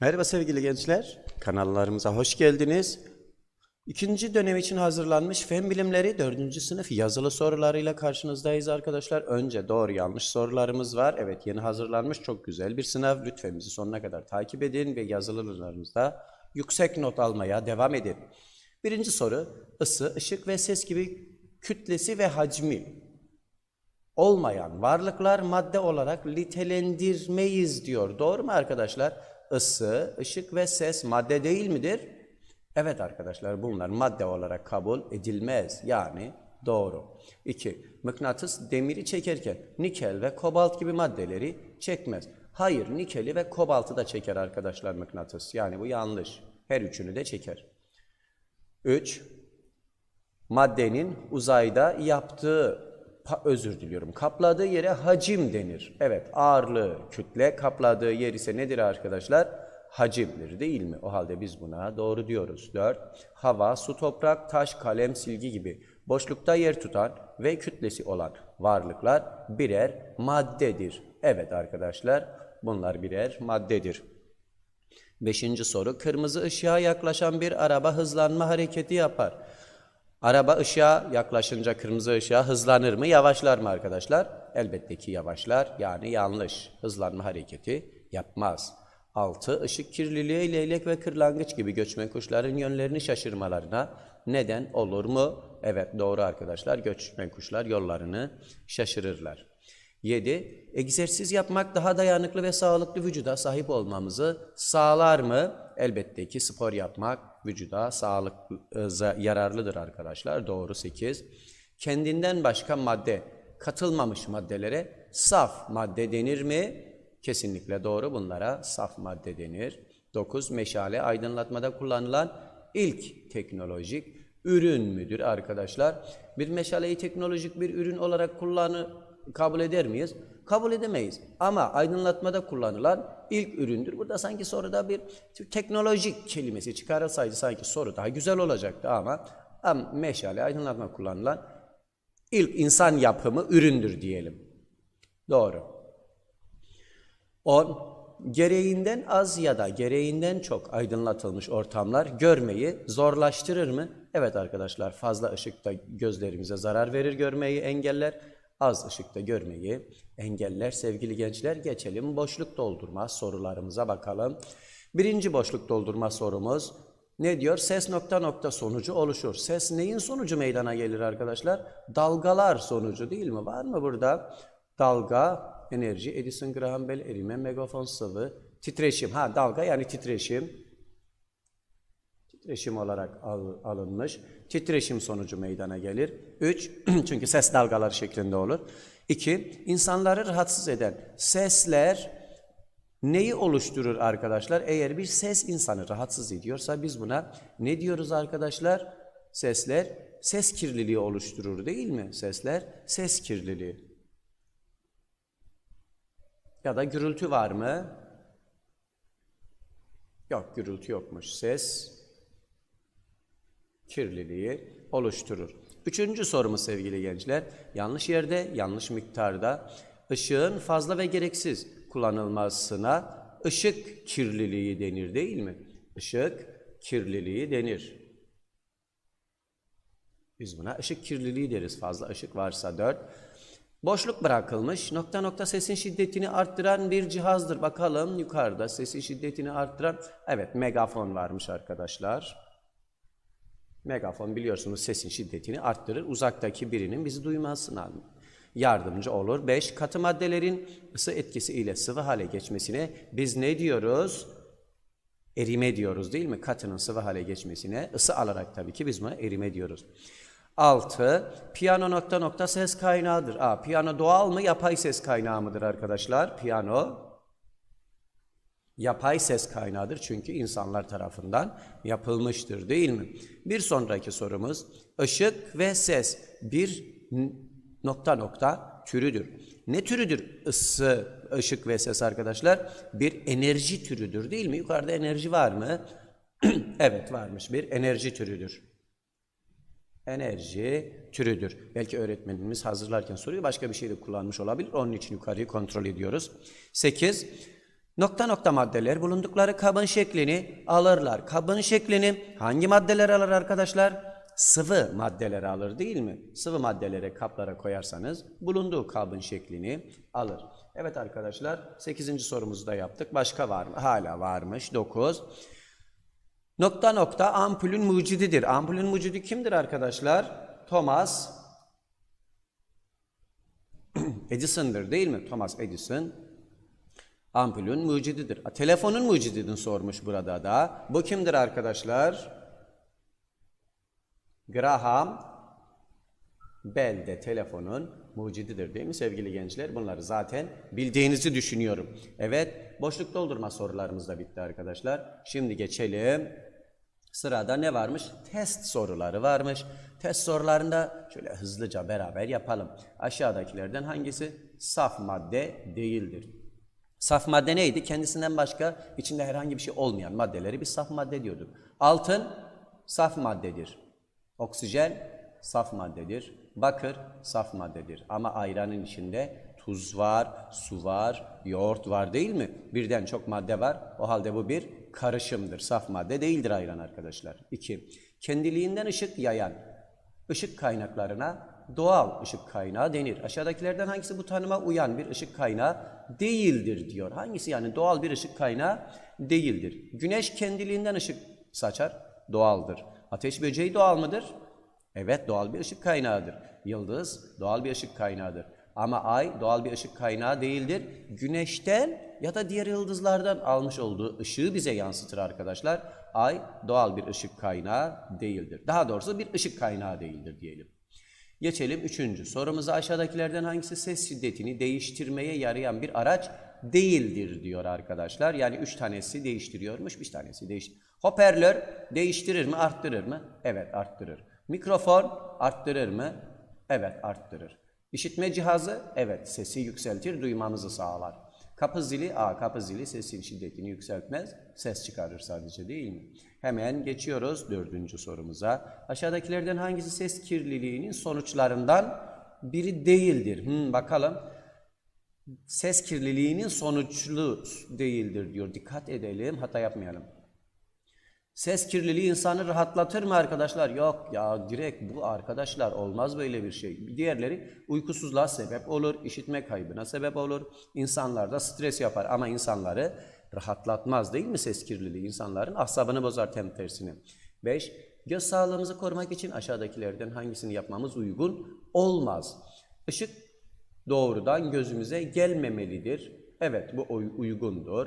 Merhaba sevgili gençler, kanallarımıza hoş geldiniz. İkinci dönem için hazırlanmış Fen Bilimleri 4. sınıf yazılı sorularıyla karşınızdayız arkadaşlar. Önce doğru yanlış sorularımız var. Evet yeni hazırlanmış çok güzel bir sınav. Lütfen bizi sonuna kadar takip edin ve yazılılarınızda yüksek not almaya devam edin. Birinci soru, ısı, ışık ve ses gibi kütlesi ve hacmi olmayan varlıklar madde olarak nitelendirmeyiz diyor. Doğru mu arkadaşlar? Isı, ışık ve ses madde değil midir? Evet arkadaşlar bunlar madde olarak kabul edilmez. Yani doğru. 2. Mıknatıs demiri çekerken nikel ve kobalt gibi maddeleri çekmez. Hayır nikeli ve kobaltı da çeker arkadaşlar mıknatıs. Yani bu yanlış. Her üçünü de çeker. 3 maddenin uzayda yaptığı özür diliyorum kapladığı yere hacim denir. Evet ağırlığı kütle kapladığı yer ise nedir arkadaşlar? Hacimdir değil mi? O halde biz buna doğru diyoruz. 4. Hava, su, toprak, taş, kalem, silgi gibi boşlukta yer tutan ve kütlesi olan varlıklar birer maddedir. Evet arkadaşlar bunlar birer maddedir. Beşinci soru. Kırmızı ışığa yaklaşan bir araba hızlanma hareketi yapar. Araba ışığa yaklaşınca kırmızı ışığa hızlanır mı, yavaşlar mı arkadaşlar? Elbette ki yavaşlar. Yani yanlış. Hızlanma hareketi yapmaz. 6. Işık kirliliği leylek ve kırlangıç gibi göçmen kuşların yönlerini şaşırmalarına neden olur mu? Evet doğru arkadaşlar. Göçmen kuşlar yollarını şaşırırlar. 7. Egzersiz yapmak daha dayanıklı ve sağlıklı vücuda sahip olmamızı sağlar mı? Elbette ki spor yapmak vücuda sağlıklı, e, yararlıdır arkadaşlar. Doğru 8. Kendinden başka madde katılmamış maddelere saf madde denir mi? Kesinlikle doğru. Bunlara saf madde denir. 9. Meşale aydınlatmada kullanılan ilk teknolojik ürün müdür arkadaşlar? Bir meşaleyi teknolojik bir ürün olarak kullanı kabul eder miyiz? Kabul edemeyiz. Ama aydınlatmada kullanılan ilk üründür. Burada sanki soruda bir teknolojik kelimesi çıkarılsaydı sanki soru daha güzel olacaktı ama, ama meşale aydınlatma kullanılan ilk insan yapımı üründür diyelim. Doğru. 10. Gereğinden az ya da gereğinden çok aydınlatılmış ortamlar görmeyi zorlaştırır mı? Evet arkadaşlar fazla ışıkta gözlerimize zarar verir görmeyi engeller. Az ışıkta görmeyi engeller sevgili gençler. Geçelim boşluk doldurma sorularımıza bakalım. Birinci boşluk doldurma sorumuz ne diyor? Ses nokta nokta sonucu oluşur. Ses neyin sonucu meydana gelir arkadaşlar? Dalgalar sonucu değil mi? Var mı burada? Dalga, enerji, Edison Graham Bell, erime, megafon sıvı, titreşim. Ha dalga yani titreşim. Titreşim olarak al- alınmış. Titreşim sonucu meydana gelir. 3. Çünkü ses dalgaları şeklinde olur. 2. İnsanları rahatsız eden sesler neyi oluşturur arkadaşlar? Eğer bir ses insanı rahatsız ediyorsa biz buna ne diyoruz arkadaşlar? Sesler ses kirliliği oluşturur değil mi? Sesler ses kirliliği. Ya da gürültü var mı? Yok gürültü yokmuş. Ses kirliliği oluşturur. Üçüncü sorumuz sevgili gençler. Yanlış yerde, yanlış miktarda ışığın fazla ve gereksiz kullanılmasına ışık kirliliği denir değil mi? Işık kirliliği denir. Biz buna ışık kirliliği deriz. Fazla ışık varsa 4. Boşluk bırakılmış. Nokta nokta sesin şiddetini arttıran bir cihazdır. Bakalım yukarıda sesin şiddetini arttıran. Evet megafon varmış arkadaşlar. Megafon biliyorsunuz sesin şiddetini arttırır. Uzaktaki birinin bizi duymasına yardımcı olur. 5. Katı maddelerin ısı etkisi ile sıvı hale geçmesine biz ne diyoruz? Erime diyoruz değil mi? Katının sıvı hale geçmesine ısı alarak tabii ki biz buna erime diyoruz. 6. Piyano nokta nokta ses kaynağıdır. Aa, piyano doğal mı yapay ses kaynağı mıdır arkadaşlar? Piyano yapay ses kaynağıdır çünkü insanlar tarafından yapılmıştır değil mi? Bir sonraki sorumuz ışık ve ses bir nokta nokta türüdür. Ne türüdür ısı, ışık ve ses arkadaşlar? Bir enerji türüdür değil mi? Yukarıda enerji var mı? evet varmış bir enerji türüdür. Enerji türüdür. Belki öğretmenimiz hazırlarken soruyu başka bir şey de kullanmış olabilir. Onun için yukarıyı kontrol ediyoruz. 8. Nokta nokta maddeler bulundukları kabın şeklini alırlar. Kabın şeklini hangi maddeler alır arkadaşlar? Sıvı maddeler alır değil mi? Sıvı maddelere kaplara koyarsanız bulunduğu kabın şeklini alır. Evet arkadaşlar 8. sorumuzu da yaptık. Başka var mı? Hala varmış. 9. Nokta nokta ampulün mucididir. Ampulün mucidi kimdir arkadaşlar? Thomas Edison'dır değil mi? Thomas Edison ampulün mucididir. Telefonun mucidini sormuş burada da. Bu kimdir arkadaşlar? Graham Bell de telefonun mucididir değil mi sevgili gençler? Bunları zaten bildiğinizi düşünüyorum. Evet, boşluk doldurma sorularımız da bitti arkadaşlar. Şimdi geçelim. Sırada ne varmış? Test soruları varmış. Test sorularında şöyle hızlıca beraber yapalım. Aşağıdakilerden hangisi saf madde değildir? Saf madde neydi? Kendisinden başka içinde herhangi bir şey olmayan maddeleri biz saf madde diyorduk. Altın saf maddedir. Oksijen saf maddedir. Bakır saf maddedir. Ama ayranın içinde tuz var, su var, yoğurt var değil mi? Birden çok madde var. O halde bu bir karışımdır. Saf madde değildir ayran arkadaşlar. 2. Kendiliğinden ışık yayan ışık kaynaklarına doğal ışık kaynağı denir. Aşağıdakilerden hangisi bu tanıma uyan bir ışık kaynağı değildir diyor. Hangisi yani doğal bir ışık kaynağı değildir. Güneş kendiliğinden ışık saçar, doğaldır. Ateş böceği doğal mıdır? Evet doğal bir ışık kaynağıdır. Yıldız doğal bir ışık kaynağıdır. Ama ay doğal bir ışık kaynağı değildir. Güneşten ya da diğer yıldızlardan almış olduğu ışığı bize yansıtır arkadaşlar. Ay doğal bir ışık kaynağı değildir. Daha doğrusu bir ışık kaynağı değildir diyelim. Geçelim üçüncü sorumuza aşağıdakilerden hangisi ses şiddetini değiştirmeye yarayan bir araç değildir diyor arkadaşlar. Yani üç tanesi değiştiriyormuş, bir tanesi değiş. Hoparlör değiştirir mi, arttırır mı? Evet, arttırır. Mikrofon arttırır mı? Evet, arttırır. İşitme cihazı, evet, sesi yükseltir, duymamızı sağlar. Kapı zili, a kapı zili sesin şiddetini yükseltmez, ses çıkarır sadece değil mi? Hemen geçiyoruz dördüncü sorumuza. Aşağıdakilerden hangisi ses kirliliğinin sonuçlarından biri değildir? Hmm, bakalım. Ses kirliliğinin sonuçlu değildir diyor. Dikkat edelim, hata yapmayalım. Ses kirliliği insanı rahatlatır mı arkadaşlar? Yok ya direkt bu arkadaşlar olmaz böyle bir şey. Diğerleri uykusuzluğa sebep olur, işitme kaybına sebep olur. İnsanlarda stres yapar ama insanları rahatlatmaz değil mi ses kirliliği? İnsanların asabını bozar tem tersine. 5. Göz sağlığımızı korumak için aşağıdakilerden hangisini yapmamız uygun olmaz? Işık doğrudan gözümüze gelmemelidir. Evet bu uy- uygundur.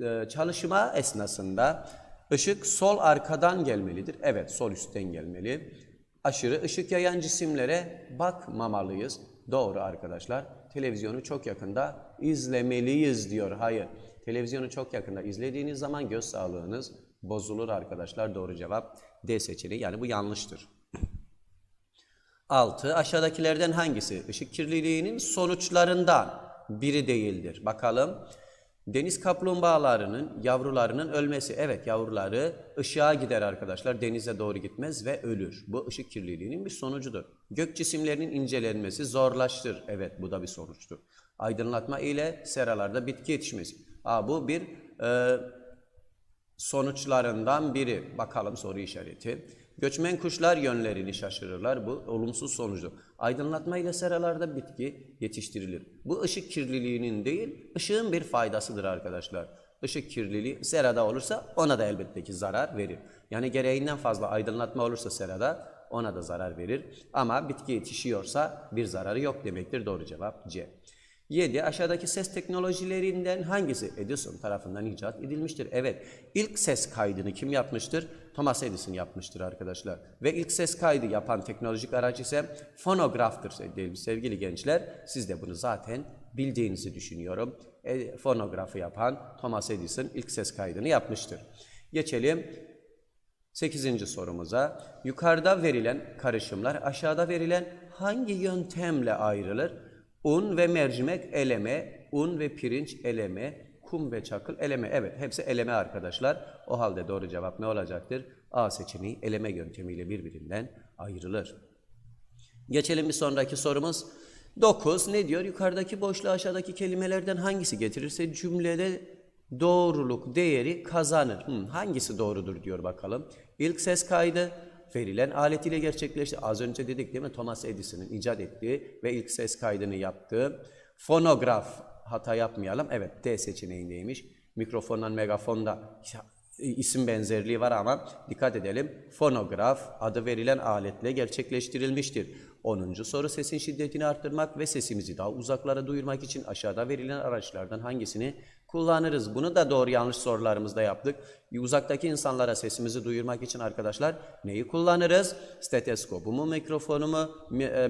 Ee, çalışma esnasında ışık sol arkadan gelmelidir. Evet sol üstten gelmeli. Aşırı ışık yayan cisimlere bakmamalıyız. Doğru arkadaşlar. Televizyonu çok yakında izlemeliyiz diyor. Hayır. Televizyonu çok yakında izlediğiniz zaman göz sağlığınız bozulur arkadaşlar. Doğru cevap D seçeneği. Yani bu yanlıştır. 6. Aşağıdakilerden hangisi ışık kirliliğinin sonuçlarından biri değildir? Bakalım. Deniz kaplumbağalarının yavrularının ölmesi. Evet yavruları ışığa gider arkadaşlar. Denize doğru gitmez ve ölür. Bu ışık kirliliğinin bir sonucudur. Gök cisimlerinin incelenmesi zorlaştır. Evet bu da bir sonuçtur. Aydınlatma ile seralarda bitki yetişmesi. Aa, bu bir e, sonuçlarından biri. Bakalım soru işareti. Göçmen kuşlar yönlerini şaşırırlar. Bu olumsuz sonucu. Aydınlatma ile seralarda bitki yetiştirilir. Bu ışık kirliliğinin değil, ışığın bir faydasıdır arkadaşlar. Işık kirliliği serada olursa ona da elbette ki zarar verir. Yani gereğinden fazla aydınlatma olursa serada ona da zarar verir. Ama bitki yetişiyorsa bir zararı yok demektir. Doğru cevap C. 7. Aşağıdaki ses teknolojilerinden hangisi Edison tarafından icat edilmiştir? Evet. İlk ses kaydını kim yapmıştır? Thomas Edison yapmıştır arkadaşlar. Ve ilk ses kaydı yapan teknolojik araç ise fonograftır sevgili, gençler. Siz de bunu zaten bildiğinizi düşünüyorum. E, fonografı yapan Thomas Edison ilk ses kaydını yapmıştır. Geçelim 8. sorumuza. Yukarıda verilen karışımlar aşağıda verilen hangi yöntemle ayrılır? Un ve mercimek eleme, un ve pirinç eleme, kum ve çakıl eleme. Evet hepsi eleme arkadaşlar. O halde doğru cevap ne olacaktır? A seçeneği eleme yöntemiyle birbirinden ayrılır. Geçelim bir sonraki sorumuz. 9 ne diyor? Yukarıdaki boşluğu aşağıdaki kelimelerden hangisi getirirse cümlede doğruluk değeri kazanır. Hmm, hangisi doğrudur diyor bakalım. İlk ses kaydı verilen alet ile gerçekleşti. Az önce dedik değil mi? Thomas Edison'ın icat ettiği ve ilk ses kaydını yaptığı fonograf hata yapmayalım. Evet D seçeneğindeymiş. Mikrofondan megafonda isim benzerliği var ama dikkat edelim. Fonograf adı verilen aletle gerçekleştirilmiştir. 10. soru sesin şiddetini arttırmak ve sesimizi daha uzaklara duyurmak için aşağıda verilen araçlardan hangisini kullanırız? Bunu da doğru yanlış sorularımızda yaptık. Uzaktaki insanlara sesimizi duyurmak için arkadaşlar neyi kullanırız? Stetoskopu mu, mikrofonu e,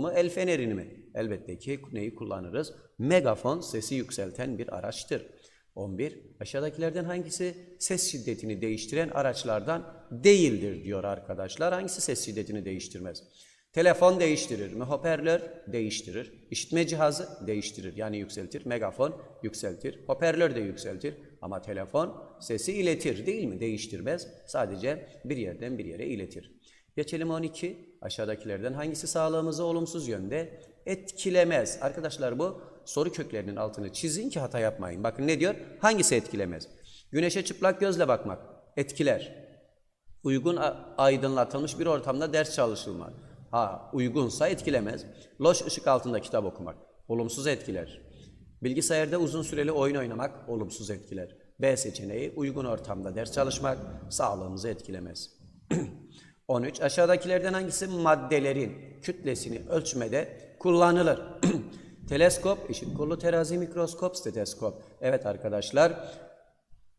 mu, el fenerini mi? Elbette ki neyi kullanırız? Megafon sesi yükselten bir araçtır. 11. Aşağıdakilerden hangisi ses şiddetini değiştiren araçlardan değildir diyor arkadaşlar. Hangisi ses şiddetini değiştirmez? Telefon değiştirir mi? Hoparlör değiştirir. İşitme cihazı değiştirir yani yükseltir. Megafon yükseltir. Hoparlör de yükseltir. Ama telefon sesi iletir değil mi? Değiştirmez. Sadece bir yerden bir yere iletir. Geçelim 12. Aşağıdakilerden hangisi sağlığımızı olumsuz yönde etkilemez? Arkadaşlar bu soru köklerinin altını çizin ki hata yapmayın. Bakın ne diyor? Hangisi etkilemez? Güneşe çıplak gözle bakmak etkiler. Uygun aydınlatılmış bir ortamda ders çalışılmak. Ha, uygunsa etkilemez. Loş ışık altında kitap okumak olumsuz etkiler. Bilgisayarda uzun süreli oyun oynamak olumsuz etkiler. B seçeneği uygun ortamda ders çalışmak sağlığımızı etkilemez. 13. Aşağıdakilerden hangisi maddelerin kütlesini ölçmede kullanılır? Teleskop, ışık kollu terazi, mikroskop, steteskop. Evet arkadaşlar,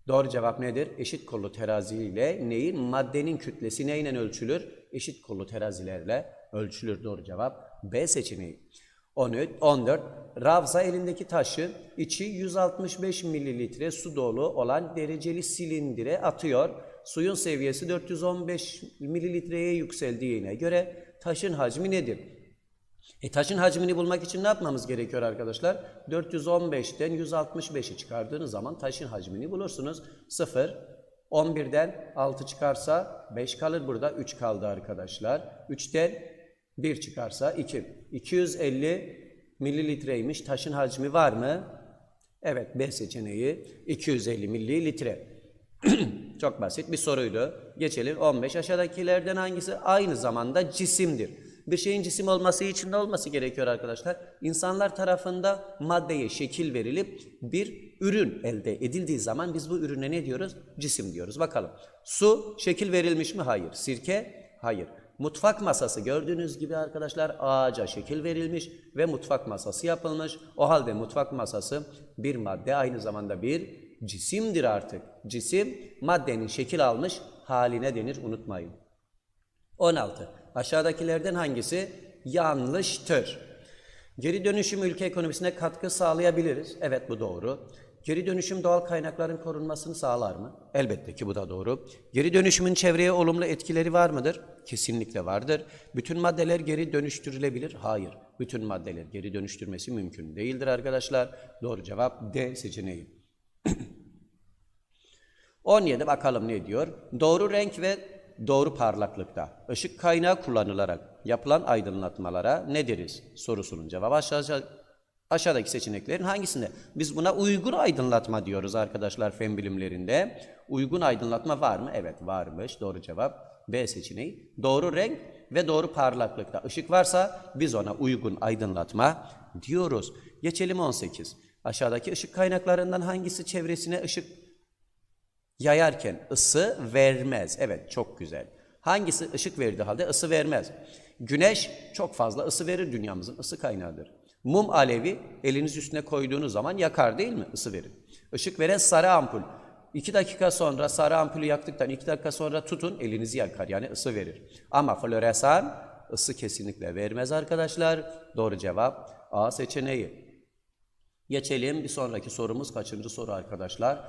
doğru cevap nedir? Eşit kollu terazi ile neyin? Maddenin kütlesi neyle ölçülür? Eşit kollu terazilerle ölçülür. Doğru cevap B seçeneği. 13, 14. Ravza elindeki taşı içi 165 mililitre su dolu olan dereceli silindire atıyor. Suyun seviyesi 415 mililitreye yükseldiğine göre taşın hacmi nedir? E taşın hacmini bulmak için ne yapmamız gerekiyor arkadaşlar? 415'ten 165'i çıkardığınız zaman taşın hacmini bulursunuz. 0, 11'den 6 çıkarsa 5 kalır burada 3 kaldı arkadaşlar. 3'ten 1 çıkarsa 2. 250 mililitreymiş taşın hacmi var mı? Evet B seçeneği 250 mililitre. Çok basit bir soruydu. Geçelim 15. Aşağıdakilerden hangisi aynı zamanda cisimdir? Bir şeyin cisim olması için ne olması gerekiyor arkadaşlar? İnsanlar tarafında maddeye şekil verilip bir ürün elde edildiği zaman biz bu ürüne ne diyoruz? Cisim diyoruz. Bakalım. Su şekil verilmiş mi? Hayır. Sirke? Hayır. Mutfak masası gördüğünüz gibi arkadaşlar ağaca şekil verilmiş ve mutfak masası yapılmış. O halde mutfak masası bir madde aynı zamanda bir cisimdir artık. Cisim maddenin şekil almış haline denir unutmayın. 16. Aşağıdakilerden hangisi yanlıştır? Geri dönüşüm ülke ekonomisine katkı sağlayabiliriz. Evet bu doğru. Geri dönüşüm doğal kaynakların korunmasını sağlar mı? Elbette ki bu da doğru. Geri dönüşümün çevreye olumlu etkileri var mıdır? Kesinlikle vardır. Bütün maddeler geri dönüştürülebilir? Hayır. Bütün maddeler geri dönüştürmesi mümkün değildir arkadaşlar. Doğru cevap D seçeneği. 17 bakalım ne diyor? Doğru renk ve doğru parlaklıkta ışık kaynağı kullanılarak yapılan aydınlatmalara ne deriz? Sorusunun cevabı aşağı, aşağıdaki seçeneklerin hangisinde? Biz buna uygun aydınlatma diyoruz arkadaşlar fen bilimlerinde. Uygun aydınlatma var mı? Evet varmış. Doğru cevap B seçeneği. Doğru renk ve doğru parlaklıkta ışık varsa biz ona uygun aydınlatma diyoruz. Geçelim 18. Aşağıdaki ışık kaynaklarından hangisi çevresine ışık yayarken ısı vermez. Evet çok güzel. Hangisi ışık verdiği halde ısı vermez? Güneş çok fazla ısı verir dünyamızın ısı kaynağıdır. Mum alevi eliniz üstüne koyduğunuz zaman yakar değil mi? Isı verir. Işık veren sarı ampul. İki dakika sonra sarı ampulü yaktıktan iki dakika sonra tutun elinizi yakar yani ısı verir. Ama floresan ısı kesinlikle vermez arkadaşlar. Doğru cevap A seçeneği. Geçelim bir sonraki sorumuz kaçıncı soru arkadaşlar?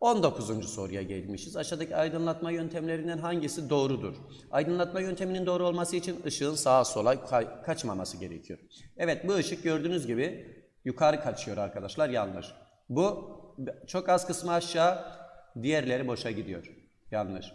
19. soruya gelmişiz. Aşağıdaki aydınlatma yöntemlerinden hangisi doğrudur? Aydınlatma yönteminin doğru olması için ışığın sağa sola kaçmaması gerekiyor. Evet bu ışık gördüğünüz gibi yukarı kaçıyor arkadaşlar yanlış. Bu çok az kısmı aşağı diğerleri boşa gidiyor. Yanlış.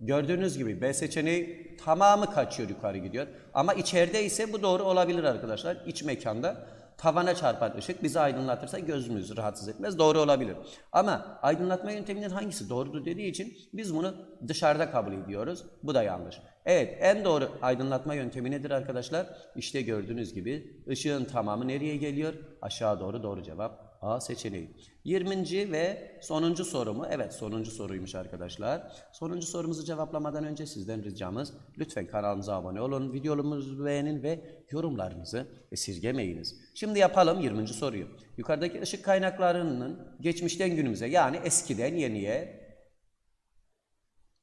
Gördüğünüz gibi B seçeneği tamamı kaçıyor yukarı gidiyor. Ama içeride ise bu doğru olabilir arkadaşlar. İç mekanda tavana çarpan ışık bizi aydınlatırsa gözümüzü rahatsız etmez. Doğru olabilir. Ama aydınlatma yönteminin hangisi doğrudur dediği için biz bunu dışarıda kabul ediyoruz. Bu da yanlış. Evet en doğru aydınlatma yöntemi nedir arkadaşlar? İşte gördüğünüz gibi ışığın tamamı nereye geliyor? Aşağı doğru doğru cevap A seçeneği. 20. ve sonuncu sorumu, evet sonuncu soruymuş arkadaşlar. Sonuncu sorumuzu cevaplamadan önce sizden ricamız lütfen kanalımıza abone olun, videomuzu beğenin ve yorumlarınızı esirgemeyiniz. Şimdi yapalım 20. soruyu. Yukarıdaki ışık kaynaklarının geçmişten günümüze yani eskiden yeniye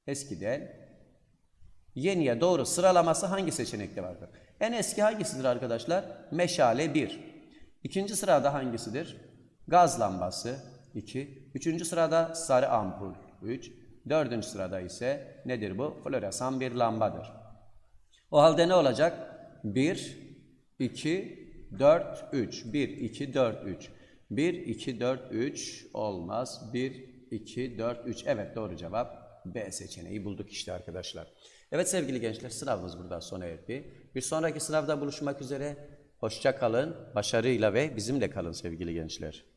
eskiden yeniye doğru sıralaması hangi seçenekte vardır? En eski hangisidir arkadaşlar? Meşale 1. İkinci sırada hangisidir? Gaz lambası 2. Üçüncü sırada sarı ampul 3. Dördüncü sırada ise nedir bu? Floresan bir lambadır. O halde ne olacak? 1, 2, 4, 3. 1, 2, 4, 3. 1, 2, 4, 3 olmaz. 1, 2, 4, 3. Evet doğru cevap B seçeneği bulduk işte arkadaşlar. Evet sevgili gençler sınavımız burada sona erdi. Bir sonraki sınavda buluşmak üzere. Hoşça kalın, başarıyla ve bizimle kalın sevgili gençler.